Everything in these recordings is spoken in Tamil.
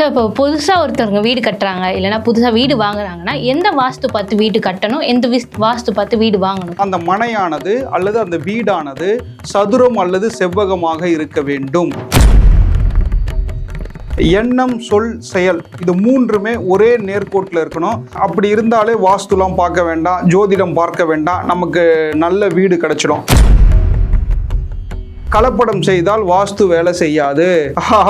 ஸோ இப்போ புதுசாக ஒருத்தவங்க வீடு கட்டுறாங்க இல்லைன்னா புதுசாக வீடு வாங்குறாங்கன்னா எந்த வாஸ்து பார்த்து வீடு கட்டணும்? எந்த வாஸ்து பார்த்து வீடு வாங்கணும்? அந்த மனையானது அல்லது அந்த வீடானது சதுரம் அல்லது செவ்வகமாக இருக்க வேண்டும். எண்ணம் சொல் செயல் இது மூன்றுமே ஒரே நேர்கோட்டில் இருக்கணும். அப்படி இருந்தாலே வாஸ்துலாம் பார்க்க வேண்டாம் ஜோதிடம் பார்க்க வேண்டாம். நமக்கு நல்ல வீடு கிடைச்சிடும். கலப்படம் செய்தால் வாஸ்து வேலை செய்யாது.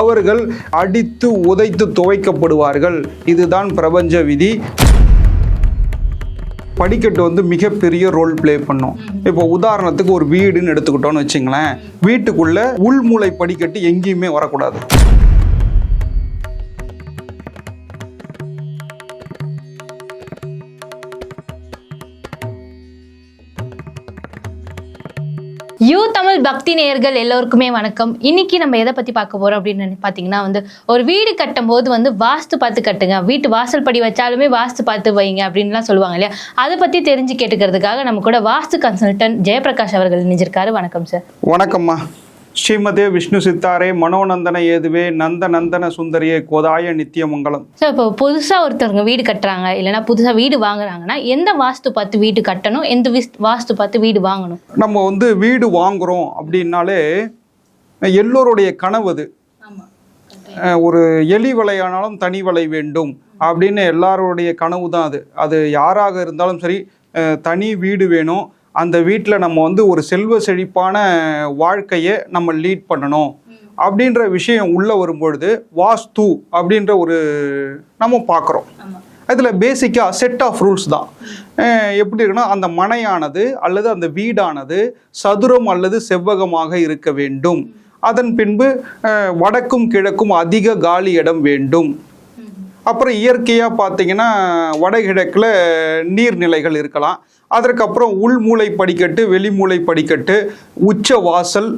அவர்கள் அடித்து உதைத்து துவைக்கப்படுவார்கள். இதுதான் பிரபஞ்ச விதி. படிக்கட்டு வந்து மிகப்பெரிய ரோல் ப்ளே பண்ணும். இப்போ உதாரணத்துக்கு ஒரு வீடுன்னு எடுத்துக்கிட்டோம்னு வச்சுங்களேன். வீட்டுக்குள்ள உள்மூளை படிக்கட்டு எங்கேயுமே வரக்கூடாது. யூ தமிழ் பக்தி நேயர்கள் எல்லோருக்குமே வணக்கம். இன்னைக்கு நம்ம எதை பத்தி பார்க்க போறோம் அப்படின்னு பார்த்தீங்கன்னா வந்து ஒரு வீடு கட்டும் போது வந்து வாஸ்து பார்த்து கட்டுங்க. வீட்டு வாசல் படி வச்சாலுமே வாஸ்து பார்த்து வைங்க அப்படின்லாம் சொல்லுவாங்க இல்லையா? அதை பத்தி தெரிஞ்சு கேட்டுக்கிறதுக்காக நம்ம கூட வாஸ்து கன்சல்டன்ட் ஜெயபிரகாஷ் அவர்கள் நினைஞ்சிருக்காரு வணக்கம் சார் வணக்கம்மா. ஸ்ரீமதே விஷ்ணு சித்தாரே மனோநந்தன ஏதுவே நந்த நந்தன சுந்தரியே கோதாய நித்தியமங்கலம் ஸோ இப்போ புதுசாக ஒருத்தவங்க வீடு கட்டுறாங்க இல்லைன்னா புதுசாக வீடு வாங்குறாங்கன்னா எந்த வாஸ்து பார்த்து வீடு கட்டணும் எந்த விஸ் வாஸ்து பார்த்து வீடு வாங்கணும்? நம்ம வந்து வீடு வாங்குறோம் அப்படின்னாலே எல்லோருடைய கனவு அது. ஒரு எலி வலையானாலும் தனி வலை வேண்டும் அப்படின்னு எல்லாருடைய கனவு தான் அது. அது யாராக இருந்தாலும் சரி தனி வீடு வேணும். அந்த வீட்டில் நம்ம வந்து ஒரு செல்வ செழிப்பான வாழ்க்கையை நம்ம லீட் பண்ணணும். அப்படின்ற விஷயம் உள்ள வரும்பொழுது வாஸ்து அப்படின்ற ஒரு நம்ம பார்க்குறோம். அதில் பேசிக்காக செட் ஆஃப் ரூல்ஸ் தான். எப்படி இருக்குன்னா அந்த மனையானது அல்லது அந்த வீடானது சதுரம் அல்லது செவ்வகமாக இருக்க வேண்டும். அதன் பின்பு வடக்கும் கிழக்கும் அதிக காலி இடம் வேண்டும். அப்புறம் இயற்கையாக பார்த்தீங்கன்னா வடகிழக்கில் நீர்நிலைகள் இருக்கலாம். அதற்கப்புறம் உள்மூளை படிக்கட்டு வெளிமூளை படிக்கட்டு உச்ச வாசல்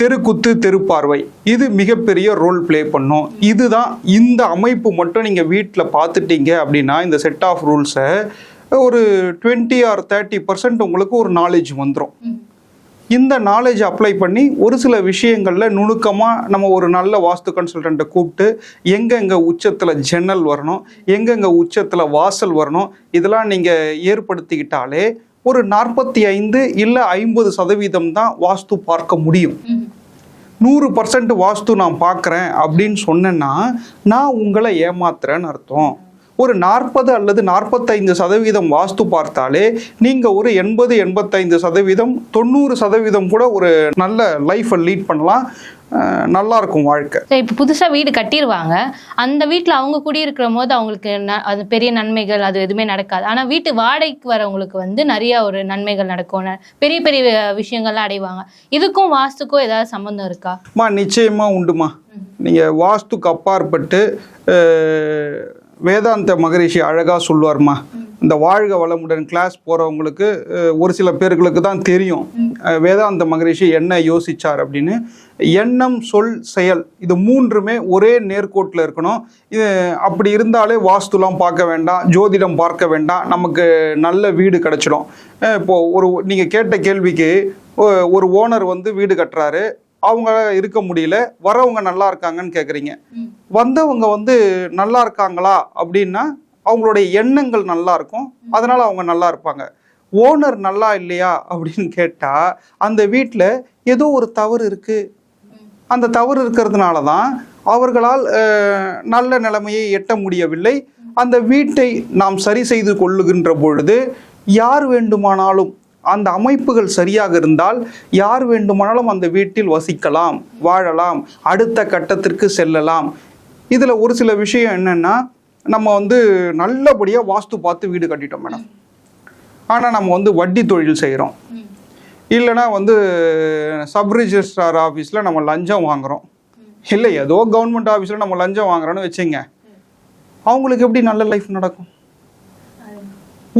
தெருக்குத்து தெருப்பார்வை. இது மிகப்பெரிய ரோல் ப்ளே பண்ணும். இதுதான் இந்த அமைப்பு மட்டும் நீங்கள் வீட்டில் பார்த்துட்டீங்க அப்படின்னா இந்த செட் ஆஃப் ரூல்ஸை ஒரு டுவெண்ட்டி ஆர் தேர்ட்டி பர்சன்ட் உங்களுக்கு ஒரு நாலேஜ் வந்துடும் இந்த நாலேஜ் அப்ளை பண்ணி ஒரு சில விஷயங்களில் நுணுக்கமாக நம்ம ஒரு நல்ல வாஸ்து கன்சல்டண்ட்டை கூப்பிட்டு எங்கெங்கே உச்சத்தில் ஜன்னல் வரணும் எங்கெங்கே உச்சத்தில் வாசல் வரணும் இதெல்லாம் நீங்கள் ஏற்படுத்திக்கிட்டாலே ஒரு நாற்பத்தி ஐந்து இல்லை ஐம்பது சதவீதம் தான் வாஸ்து பார்க்க முடியும். நூறு பர்சன்ட் வாஸ்து நான் பார்க்குறேன் அப்படின்னு சொன்னேன்னா நான் உங்களை ஏமாத்துறேன்னு அர்த்தம். ஒரு நாற்பது அல்லது நாற்பத்தைந்து சதவீதம் வாஸ்து பார்த்தாலே நீங்கள் ஒரு எண்பது எண்பத்தைந்து சதவீதம் தொண்ணூறு சதவீதம் கூட ஒரு நல்ல லைஃப்பை லீட் பண்ணலாம். நல்லா இருக்கும் வாழ்க்கை. இப்போ புதுசாக வீடு கட்டிடுவாங்க அந்த வீட்டில் அவங்க குடியிருக்கிற போது அவங்களுக்கு அது பெரிய நன்மைகள் அது எதுவுமே நடக்காது. ஆனால் வீட்டு வாடகைக்கு வரவங்களுக்கு வந்து நிறைய ஒரு நன்மைகள் நடக்கும். பெரிய பெரிய விஷயங்கள்லாம் அடைவாங்க. இதுக்கும் வாஸ்துக்கும் ஏதாவது சம்மந்தம் இருக்கா? மா நிச்சயமா உண்டுமா. நீங்கள் வாஸ்துக்கு அப்பாற்பட்டு வேதாந்த மகரிஷி அழகாக சொல்லுவார்மா இந்த வாழ்க வளமுடன் கிளாஸ் போகிறவங்களுக்கு ஒரு சில பேர்களுக்கு தான் தெரியும். வேதாந்த மகரிஷி என்ன யோசிச்சார் அப்படின்னு எண்ணம் சொல் செயல் இது மூன்றுமே ஒரே நேர்கோட்டில் இருக்கணும். இது அப்படி இருந்தாலே வாஸ்துலாம் பார்க்க வேண்டாம் ஜோதிடம் பார்க்க வேண்டாம் நமக்கு நல்ல வீடு கிடச்சிடும். இப்போது ஒரு நீங்கள் கேட்ட கேள்விக்கு ஒரு ஓனர் வந்து வீடு கட்டுறாரு. அவங்க இருக்க முடியல வரவங்க நல்லா இருக்காங்கன்னு கேட்குறீங்க வந்தவங்க வந்து நல்லா இருக்காங்களா அப்படின்னா அவங்களுடைய எண்ணங்கள் நல்லா இருக்கும். அதனால அவங்க நல்லா இருப்பாங்க. ஓனர் நல்லா இல்லையா அப்படின்னு கேட்டா அந்த வீட்டில் ஏதோ ஒரு தவறு இருக்கு. அந்த தவறு இருக்கிறதுனால தான் அவர்களால் நல்ல நிலைமையை எட்ட முடியவில்லை. அந்த வீட்டை நாம் சரி செய்து கொள்ளுகின்ற பொழுது யார் வேண்டுமானாலும் அந்த அமைப்புகள் சரியாக இருந்தால் யார் வேண்டுமானாலும் அந்த வீட்டில் வசிக்கலாம் வாழலாம் அடுத்த கட்டத்திற்கு செல்லலாம். இதில் ஒரு சில விஷயம் என்னென்னா நம்ம வந்து நல்லபடியாக வாஸ்து பார்த்து வீடு கட்டிட்டோம் மேடம். ஆனால் நம்ம வந்து வட்டி தொழில் செய்கிறோம் இல்லைன்னா வந்து சப் ரிஜிஸ்ட்ரார் ஆஃபீஸில் நம்ம லஞ்சம் வாங்குறோம். இல்லை ஏதோ கவர்மெண்ட் ஆஃபீஸில் நம்ம லஞ்சம் வாங்குறோன்னு வச்சுங்க. அவங்களுக்கு எப்படி நல்ல லைஃப் நடக்கும்?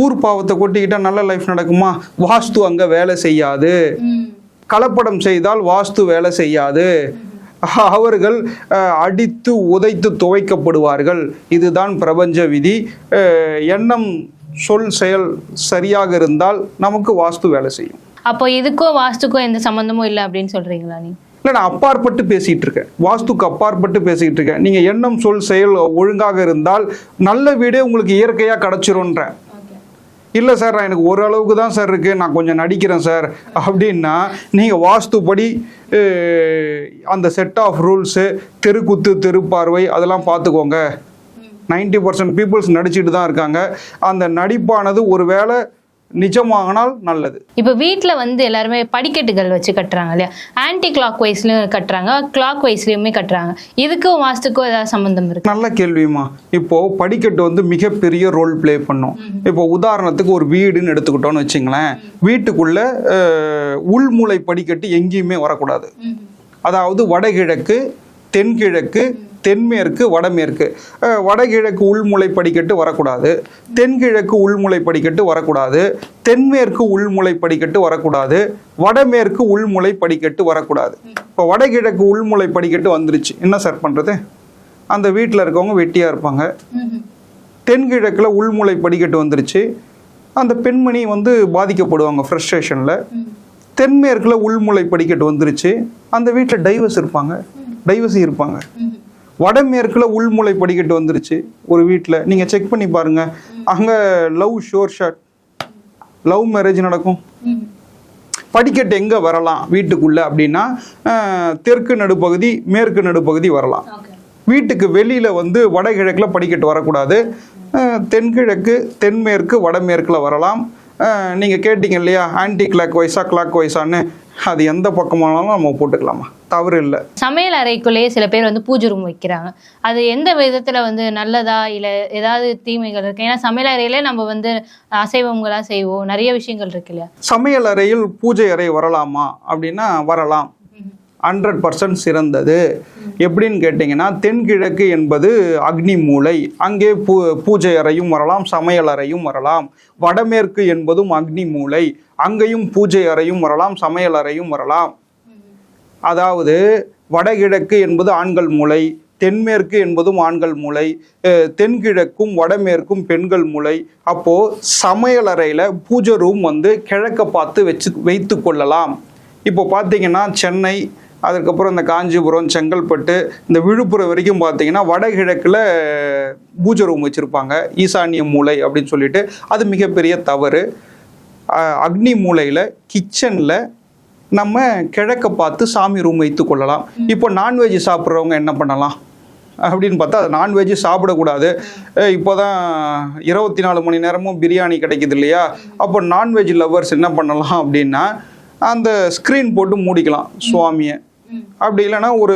ஊர் பாவத்தை கொட்டிக்கிட்டா நல்ல லைஃப் நடக்குமா? வாஸ்து அங்கே வேலை செய்யாது. கலப்படம் செய்தால் வாஸ்து வேலை செய்யாது. அவர்கள் அடித்து உதைத்து துவைக்கப்படுவார்கள். இதுதான் பிரபஞ்ச விதி. எண்ணம் சொல் செயல் சரியாக இருந்தால் நமக்கு வாஸ்து வேலை செய்யும். அப்போ இதுக்கும் வாஸ்துக்கும் எந்த சம்மந்தமும் இல்லை அப்படின்னு சொல்றீங்களா நீ? இல்லை நான் அப்பாற்பட்டு பேசிகிட்டு இருக்கேன். வாஸ்துக்கு அப்பாற்பட்டு பேசிக்கிட்டு இருக்கேன். நீங்கள் எண்ணம் சொல் செயல் ஒழுங்காக இருந்தால் நல்ல வீடே உங்களுக்கு இயற்கையாக கிடச்சிரும்ன்றேன். இல்லை சார் நான் எனக்கு ஒரு அளவுக்கு தான் சார் இருக்குது நான் கொஞ்சம் நடிக்கிறேன் சார். அப்படின்னா நீங்கள் வாஸ்துப்படி அந்த செட் ஆஃப் ரூல்ஸு தெருக்குத்து தெருப்பார்வை அதெல்லாம் பார்த்துக்கோங்க 90% பர்சன்ட் பீப்புள்ஸ் நடிச்சிட்டு தான் இருக்காங்க. அந்த நடிப்பானது ஒருவேளை நிஜமாகனால் நல்லது. இப்போ வீட்டில் வந்து எல்லாருமே படிக்கட்டுகள் வச்சு கட்டுறாங்க இல்லையா? ஆன்டி கிளாக் வைஸ்லையும் கட்டுறாங்க. கிளாக் வைஸ்லையுமே கட்டுறாங்க இதுக்கும் வாஸ்துக்கும் ஏதாவது சம்மந்தம் இருக்கு? நல்ல கேள்விமா இப்போ படிக்கட்டு வந்து மிகப்பெரிய ரோல் ப்ளே பண்ணும். இப்போ உதாரணத்துக்கு ஒரு வீடுன்னு எடுத்துக்கிட்டோம்னு வச்சுங்களேன். வீட்டுக்குள்ள அஹ், உள்மூலை படிக்கட்டு எங்கேயுமே வரக்கூடாது. அதாவது வடகிழக்கு தென்கிழக்கு தென்மேற்கு வடமேற்கு. வடகிழக்கு உள்முளை படிக்கட்டு வரக்கூடாது. தென்கிழக்கு உள்முளை படிக்கட்டு வரக்கூடாது. தென்மேற்கு உள்முளை படிக்கட்டு வரக்கூடாது. வடமேற்கு உள்முளை படிக்கட்டு வரக்கூடாது. இப்போ வடகிழக்கு உள்முளை படிக்கட்டு வந்துருச்சு. என்ன சார் பண்ணுறது அந்த வீட்டில் இருக்கவங்க வெட்டியாக இருப்பாங்க. தென்கிழக்கில் உள்முளை படிக்கட்டு வந்துருச்சு. அந்த பெண்மணி வந்து பாதிக்கப்படுவாங்க ஃப்ரஸ்ட்ரேஷனில் தென்மேற்கில் உள்முளை படிக்கட்டு வந்துருச்சு. அந்த வீட்டில் டைவர்ஸ் இருப்பாங்க. டைவர்ஸி இருப்பாங்க. வடமேற்கில் உள்முளை படிக்கட்டு வந்துருச்சு. ஒரு வீட்டில் நீங்கள் செக் பண்ணி பாருங்க. அங்கே love sure shot love marriage நடக்கும். படிக்கட்டு எங்கே வரலாம் வீட்டுக்குள்ள அப்படின்னா தெற்கு நடுப்பகுதி மேற்கு நடுப்பகுதி வரலாம். வீட்டுக்கு வெளியில் வந்து வடகிழக்கில் படிக்கட்டு வரக்கூடாது. தென்கிழக்கு தென்மேற்கு வடமேற்கில் வரலாம். நீங்கள் கேட்டிங்க இல்லையா? ஆன்டி கிளாக் வைஸா கிளாக் வைஸான்னு அது எந்த பக்கமானாலும் நம்ம போட்டுக்கலாமா? தவறு இல்லை சமையல் அறைக்குள்ளேயே சில பேர் வந்து பூஜை ரூம் வைக்கிறாங்க. அது எந்த விதத்துல வந்து நல்லதா இல்ல ஏதாவது தீமைகள் இருக்கு? ஏன்னா சமையல் அறையிலே நம்ம வந்து அசைவங்களா செய்வோம். நிறைய விஷயங்கள் இருக்கு இல்லையா? சமையல் அறையில் பூஜை அறை வரலாமா? அப்படின்னா வரலாம். ஹண்ட்ரட் பர்சன்ட் சிறந்தது. எப்படின்னு கேட்டிங்கன்னா தென்கிழக்கு என்பது அக்னி மூலை. அங்கே பூ பூஜை அறையும் வரலாம் சமையல் அறையும் வரலாம். வடமேற்கு என்பதும் அக்னி மூலை. அங்கேயும் பூஜை அறையும் வரலாம் சமையல் அறையும் வரலாம். அதாவது வடகிழக்கு என்பது ஆண்கள் மூலை தென்மேற்கு என்பதும் ஆண்கள் மூலை தென்கிழக்கும் வடமேற்கும் பெண்கள் மூலை அப்போ சமையலறையில் பூஜை ரூம் வந்து கிழக்க பார்த்து வச்சு வைத்து கொள்ளலாம். இப்போ பார்த்தீங்கன்னா சென்னை அதுக்கப்புறம் இந்த காஞ்சிபுரம் செங்கல்பட்டு இந்த விழுப்புரம் வரைக்கும் பார்த்தீங்கன்னா வடகிழக்கில் பூஜை ரூம் வச்சுருப்பாங்க. ஈசானிய மூலை அப்படின்னு சொல்லிட்டு அது மிகப்பெரிய தவறு. அக்னி மூலையில் கிச்சனில் நம்ம கிழக்க பார்த்து சாமி ரூம் வைத்து கொள்ளலாம். இப்போ நான்வெஜ் சாப்பிட்றவங்க என்ன பண்ணலாம்? அப்படின்னு பார்த்தா அது நான்வெஜ் சாப்பிடக்கூடாது. அஹ் இப்போதான் இருபத்தி நாலு மணி நேரமும் பிரியாணி கிடைக்குது இல்லையா? அப்போ நான்வெஜ் லவ்வர்ஸ் என்ன பண்ணலாம் அப்படின்னா அந்த ஸ்க்ரீன் போட்டு மூடிக்கலாம் சுவாமியை. அப்படி இல்லைன்னா ஒரு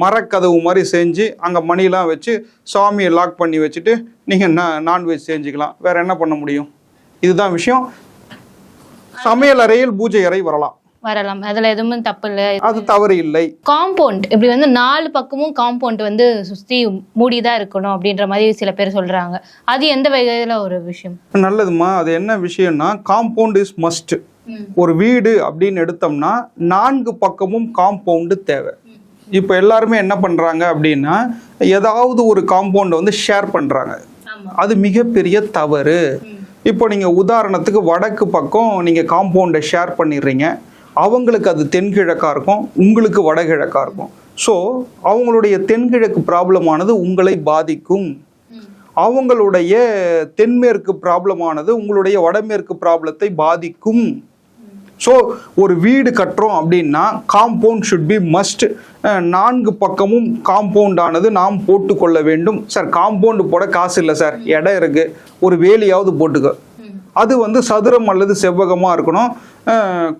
மரக்கதவு மாதிரி செஞ்சு அங்கே மணிலாம் வச்சு சுவாமியை லாக் பண்ணி வச்சுட்டு நீங்கள் நான்வெஜ் செஞ்சுக்கலாம். வேற என்ன பண்ண முடியும்? இதுதான் விஷயம். சமையல் அறையில் பூஜை அறை வரலாம். வரலாம். அதுல எதுவும் தப்பு இல்லை அது தவறு இல்லை. காம்பவுண்ட் இப்படி வந்து நாலு பக்கமும் காம்பவுண்ட் வந்து சுத்தி மூடிதான் இருக்கணும் அப்படின்ற மாதிரி சில பேர் சொல்றாங்க. அது எந்த வகையில ஒரு விஷயம்? நல்லதுமா அது என்ன விஷயம்னா காம்பவுண்ட் இஸ் மஸ்ட் ஒரு வீடு அப்படின்னு எடுத்தோம்னா நான்கு பக்கமும் காம்பவுண்டு தேவை. இப்போ எல்லாருமே என்ன பண்ணுறாங்க அப்படின்னா ஏதாவது ஒரு காம்பவுண்டை வந்து ஷேர் பண்ணுறாங்க அது மிகப்பெரிய தவறு. இப்போ நீங்கள் உதாரணத்துக்கு வடக்கு பக்கம் நீங்கள் காம்பவுண்டை ஷேர் பண்ணிடுறீங்க. அவங்களுக்கு அது தென்கிழக்காக இருக்கும் உங்களுக்கு வடகிழக்காக இருக்கும். ஸோ அவங்களுடைய தென்கிழக்கு ப்ராப்ளமானது உங்களை பாதிக்கும். அவங்களுடைய தென்மேற்கு ப்ராப்ளமானது உங்களுடைய வடமேற்கு ப்ராப்ளத்தை பாதிக்கும். ஸோ ஒரு வீடு கட்டுறோம் அப்படின்னா காம்பவுண்ட் ஷுட் பி மஸ்ட் நான்கு பக்கமும் காம்பவுண்ட் ஆனது நாம் போட்டுக்கொள்ள வேண்டும். சார் காம்பவுண்டு போட காசு இல்லை சார் இடம் இருக்குது ஒரு வேலியாவது போட்டுக்க. அது வந்து சதுரம் அல்லது செவ்வகமாக இருக்கணும்.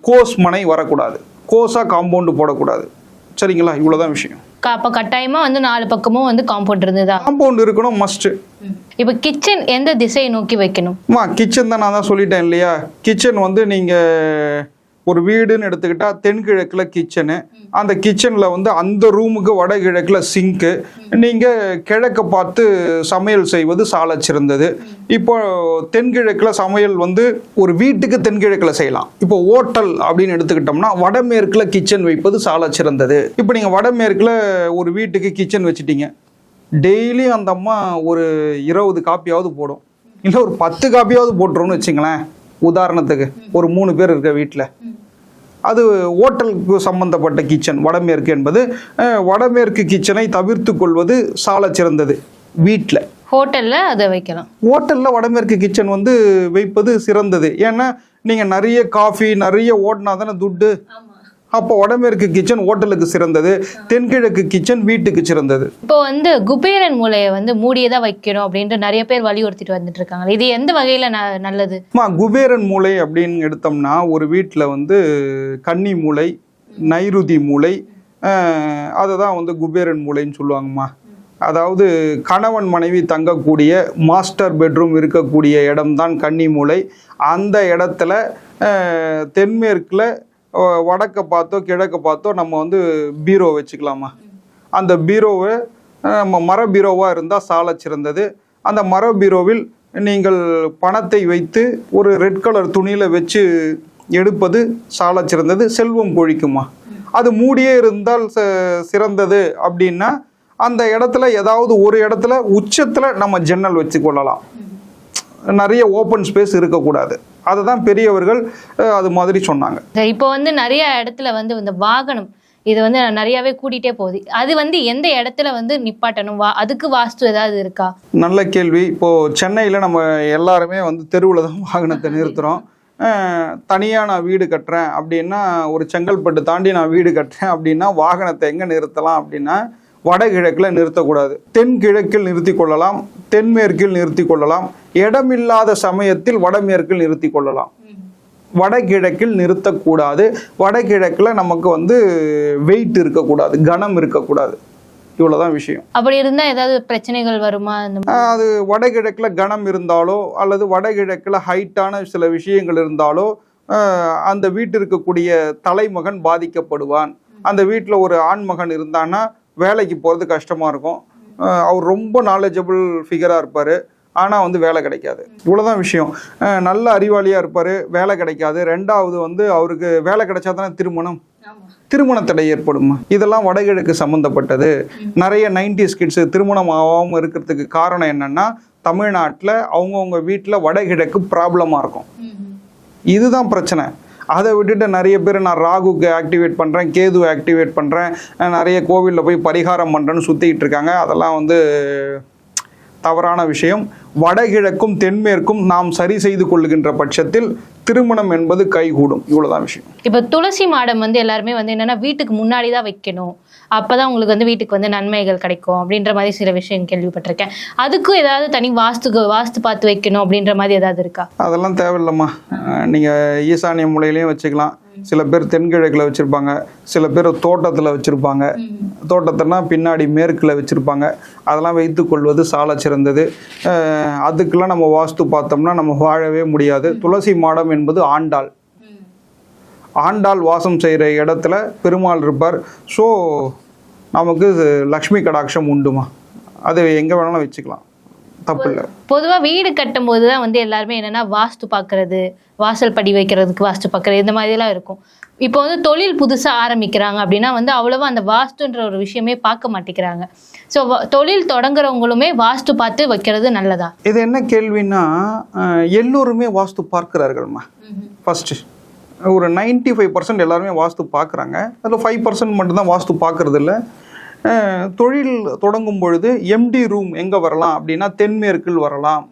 கோஸ் மனை வரக்கூடாது. கோஸாக காம்பவுண்டு போடக்கூடாது. சரிங்களா? இவ்வளோதான் விஷயம். அப்ப கட்டாயமா வந்து நாலு பக்கமும் வந்து காம்பவுண்ட் இருந்ததா? காம்பவுண்ட் இருக்கணும் மஸ்ட்டு இப்ப கிச்சன் எந்த திசையை நோக்கி வைக்கணும்? கிச்சன் தான் நான் தான் சொல்லிட்டேன் இல்லையா? கிச்சன் வந்து நீங்கள் ஒரு வீடுன்னு எடுத்துக்கிட்டா தென்கிழக்கில் கிச்சனு அந்த கிச்சனில் வந்து அந்த ரூமுக்கு வடகிழக்கில் சிங்க்கு நீங்கள் கிழக்க பார்த்து சமையல் செய்வது சால சிறந்தது. இப்போ தென்கிழக்கில் சமையல் வந்து ஒரு வீட்டுக்கு தென்கிழக்கில் செய்யலாம். இப்போ ஓட்டல் அப்படின்னு எடுத்துக்கிட்டோம்னா வடமேற்கில் கிச்சன் வைப்பது சால சிறந்தது. இப்போ நீங்கள் வடமேற்கில் ஒரு வீட்டுக்கு கிச்சன் வச்சுட்டீங்க. டெய்லியும் அந்த அம்மா ஒரு இருபது காப்பியாவது போடும். இல்லை ஒரு பத்து காப்பியாவது போட்டுருன்னு வச்சுங்களேன். உதாரணத்துக்கு ஒரு மூணு பேர் இருக்க வீட்டில் அது ஓட்டலுக்கு சம்பந்தப்பட்ட கிச்சன் வடமேற்கு என்பது வடமேற்கு கிச்சனை தவிர்த்து கொள்வது சால சிறந்தது வீட்டில் ஹோட்டல்ல அதை வைக்கலாம். ஹோட்டலில் வடமேற்கு கிச்சன் வந்து வைப்பது சிறந்தது. ஏன்னா நீங்கள் நிறைய காஃபி நிறைய ஓட்டினா தானே துட்டு. அப்போ வடமேற்கு கிச்சன் ஹோட்டலுக்கு சிறந்தது தென்கிழக்கு கிச்சன் வீட்டுக்கு சிறந்தது. இப்போ வந்து குபேரன் மூலையை வந்து மூடியதா வைக்கணும் அப்படின்ட்டு நிறைய பேர் வலியுறுத்திட்டு வந்துட்டு இருக்காங்க இது எந்த வகையில ந- நல்லது? குபேரன் மூளை அப்படின்னு எடுத்தோம்னா ஒரு வீட்டில் வந்து கன்னி மூளை நைருதி மூளை அதை தான் வந்து குபேரன் மூளைன்னு சொல்லுவாங்கம்மா. அதாவது கணவன் மனைவி தங்கக்கூடிய மாஸ்டர் பெட்ரூம் இருக்கக்கூடிய இடம்தான் கன்னி மூளை அந்த இடத்துல தென்மேற்குல வடக்க பார்த்தோ கிழக்க பார்த்தோ நம்ம வந்து பீரோ வச்சுக்கலாமா? அந்த பீரோவை நம்ம மர பீரோவாக இருந்தால் சாலை சிறந்தது. அந்த மர பீரோவில் நீங்கள் பணத்தை வைத்து ஒரு ரெட் கலர் துணியில் வச்சு எடுப்பது சாலை சிறந்தது செல்வம் கொழிக்குமா? அது மூடியே இருந்தால் ச- சிறந்தது அப்படின்னா அந்த இடத்துல ஏதாவது ஒரு இடத்துல உச்சத்தில் நம்ம ஜன்னல் வச்சு கொள்ளலாம் நிறைய ஓப்பன் ஸ்பேஸ் இருக்கக்கூடாது. அதை தான் பெரியவர்கள் அது மாதிரி சொன்னாங்க. இப்போ வந்து நிறைய இடத்துல வந்து இந்த வாகனம் இது வந்து நிறையவே கூட்டிகிட்டே போகுது. அது வந்து எந்த இடத்துல வந்து நிப்பாட்டணும்? வா அதுக்கு வாஸ்து ஏதாவது இருக்கா? நல்ல கேள்வி. இப்போது சென்னையில் நம்ம எல்லாருமே வந்து தெருவில் தான் வாகனத்தை நிறுத்துகிறோம் தனியாக நான் வீடு கட்டுறேன் அப்படின்னா ஒரு செங்கல்பட்டு தாண்டி நான் வீடு கட்டுறேன் அப்படின்னா வாகனத்தை எங்கே நிறுத்தலாம் அப்படின்னா வடகிழக்கில் நிறுத்தக்கூடாது. தென்கிழக்கில் நிறுத்தி கொள்ளலாம் தென்மேற்கில் நிறுத்தி கொள்ளலாம் இடமில்லாத சமயத்தில் வடமேற்கில் நிறுத்தி கொள்ளலாம். வடகிழக்கில் நிறுத்தக்கூடாது. வடகிழக்கில் நமக்கு வந்து வெயிட் இருக்கக்கூடாது கனம் இருக்கக்கூடாது. இவ்வளோதான் விஷயம். அப்படி இருந்தா ஏதாவது பிரச்சனைகள் வருமா? அது வடகிழக்கில் கனம் இருந்தாலோ அல்லது வடகிழக்கில் ஹைட்டான சில விஷயங்கள் இருந்தாலோ அந்த வீட்டில் இருக்கக்கூடிய தலைமகன் பாதிக்கப்படுவான். அந்த வீட்டில் ஒரு ஆண்மகன் இருந்தான்னா வேலைக்கு போகிறது கஷ்டமாக இருக்கும். அவர் ரொம்ப நாலேஜபிள் ஃபிகராக இருப்பார். ஆனால் வந்து வேலை கிடைக்காது. இவ்வளோதான் விஷயம். நல்ல அறிவாளியாக இருப்பார். வேலை கிடைக்காது. ரெண்டாவது வந்து அவருக்கு வேலை கிடைச்சா தானே திருமணம்? திருமண தடை ஏற்படுமா? இதெல்லாம் வடகிழக்கு சம்மந்தப்பட்டது நிறைய நைன்டிஸ் கிட்ஸ் திருமணம் ஆகாமல் இருக்கிறதுக்கு காரணம் என்னன்னா தமிழ்நாட்டில் அவங்கவுங்க வீட்டில் வடகிழக்கு ப்ராப்ளமாக இருக்கும். இதுதான் பிரச்சனை. அதை விட்டுட்டு நிறைய பேர் நான் ராகுக்கு ஆக்டிவேட் பண்ணுறேன் கேது ஆக்டிவேட் பண்ணுறேன் நிறைய கோவிலில் போய் பரிகாரம் பண்ணுறேன்னு சுற்றிக்கிட்டு இருக்காங்க. அதெல்லாம் வந்து தவறான விஷயம். வடகிழக்கும் தென்மேற்கும் நாம் சரி செய்து கொள்ளுகின்ற பட்சத்தில் திருமணம் என்பது கைகூடும். இவ்வளோதான் விஷயம். இப்போ துளசி மாடம் வந்து எல்லாருமே வந்து என்னன்னா வீட்டுக்கு முன்னாடி தான் வைக்கணும். அப்பதான் உங்களுக்கு வந்து வீட்டுக்கு வந்து நன்மைகள் கிடைக்கும் அப்படின்ற மாதிரி சில விஷயம் கேள்விப்பட்டிருக்கேன். அதுக்கும் ஏதாவது தனி வாஸ்துக்கு வாஸ்து பார்த்து வைக்கணும் அப்படின்ற மாதிரி ஏதாவது இருக்கா? அதெல்லாம் தேவையில்லைம்மா. நீங்கள் ஈசானிய மூலையிலையும் வச்சுக்கலாம். சில பேர் தென்கிழக்கில் வச்சுருப்பாங்க சில பேர் தோட்டத்தில் வச்சுருப்பாங்க. தோட்டத்தில்னா பின்னாடி மேற்கில் வச்சுருப்பாங்க. அதெல்லாம் வைத்து கொள்வது சால சிறந்தது. அதுக்கெல்லாம் நம்ம வாஸ்து பார்த்தோம்னா நம்ம வாழவே முடியாது. துளசி மாடம் என்பது ஆண்டாள். ஆண்டாள் வாசம் செய்கிற இடத்துல பெருமாள் இருப்பார். ஸோ நமக்கு லக்ஷ்மி கடாட்சம் உண்டுமா? அது எங்கே வேணாலும் வச்சுக்கலாம். தப்பு இல்லை பொதுவா வீடு கட்டும் போது தான் வந்து எல்லாருமே என்னன்னா வாஸ்து பார்க்கறது வாசல் படி வைக்கிறதுக்கு வாஸ்து பார்க்கறது இந்த மாதிரி எல்லாம் இருக்கும். இப்போ வந்து தொழில் புதுசா ஆரம்பிக்கிறாங்க அப்படின்னா வந்து அவ்வளவா அந்த வாஸ்துன்ற ஒரு விஷயமே பார்க்க மாட்டேங்கிறாங்க. ஸோ தொழில் தொடங்குறவங்களுமே வாஸ்து பார்த்து வைக்கிறது நல்லதா? இது என்ன கேள்வின்னா எல்லோருமே வாஸ்து பார்க்கிறார்கள்மா. ஃபஸ்ட்டு ஒரு 95% ஃபைவ் பர்சன்ட் எல்லாருமே வாஸ்து பார்க்குறாங்க. அதில் ஃபைவ் பர்சன்ட் மட்டும்தான் வாஸ்து பார்க்கறது இல்ல தொழில் தொடங்கும் பொழுது எம்டி ரூம் எங்கே வரலாம் அப்படின்னா தென்மேற்கில் வரலாம்.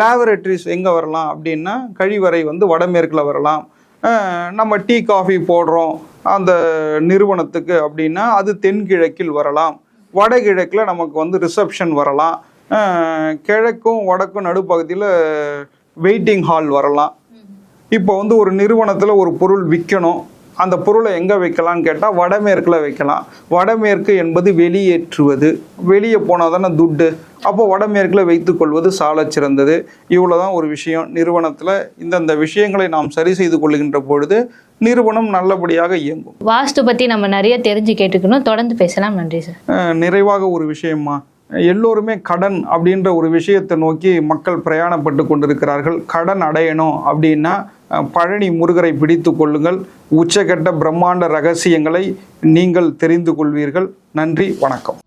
லேபரேட்டரிஸ் எங்கே வரலாம் அப்படின்னா கழிவறை வந்து வடமேற்கில் வரலாம். நம்ம டீ காஃபி போடுறோம். அந்த நிறுவனத்துக்கு அப்படின்னா அது தென்கிழக்கில் வரலாம். வடகிழக்கில் நமக்கு வந்து ரிசப்ஷன் வரலாம். கிழக்கும் வடக்கும் நடுப்பகுதியில் வெயிட்டிங் ஹால் வரலாம். இப்போ வந்து ஒரு நிறுவனத்தில் ஒரு பொருள் விற்கணும் அந்த பொருளை எங்கே வைக்கலாம்னு கேட்டால் வடமேற்கில் வைக்கலாம். வடமேற்கு என்பது வெளியேற்றுவது. வெளியே போனால் தானே துட்டு. அப்போ வடமேற்கில் வைத்துக்கொள்வது சாலச் சிறந்தது. இவ்வளோ தான் ஒரு விஷயம். நிறுவனத்தில் இந்தந்த விஷயங்களை நாம் சரி செய்து கொள்ளுகின்ற பொழுது நிறுவனம் நல்லபடியாக இயங்கும். வாஸ்து பத்தி நம்ம நிறைய தெரிஞ்சு கேட்டுக்கணும். தொடர்ந்து பேசலாம். நன்றி சார். நிறைவாக ஒரு விஷயமா எல்லோருமே கடன் அப்படின்ற ஒரு விஷயத்தை நோக்கி மக்கள் பிரயாணப்பட்டு கொண்டிருக்கிறார்கள். கடன் அடையணும் அப்படின்னா பழனி முருகரை பிடித்து கொள்ளுங்கள். உச்சகட்ட பிரம்மாண்ட ரகசியங்களை நீங்கள் தெரிந்து கொள்வீர்கள். நன்றி வணக்கம்.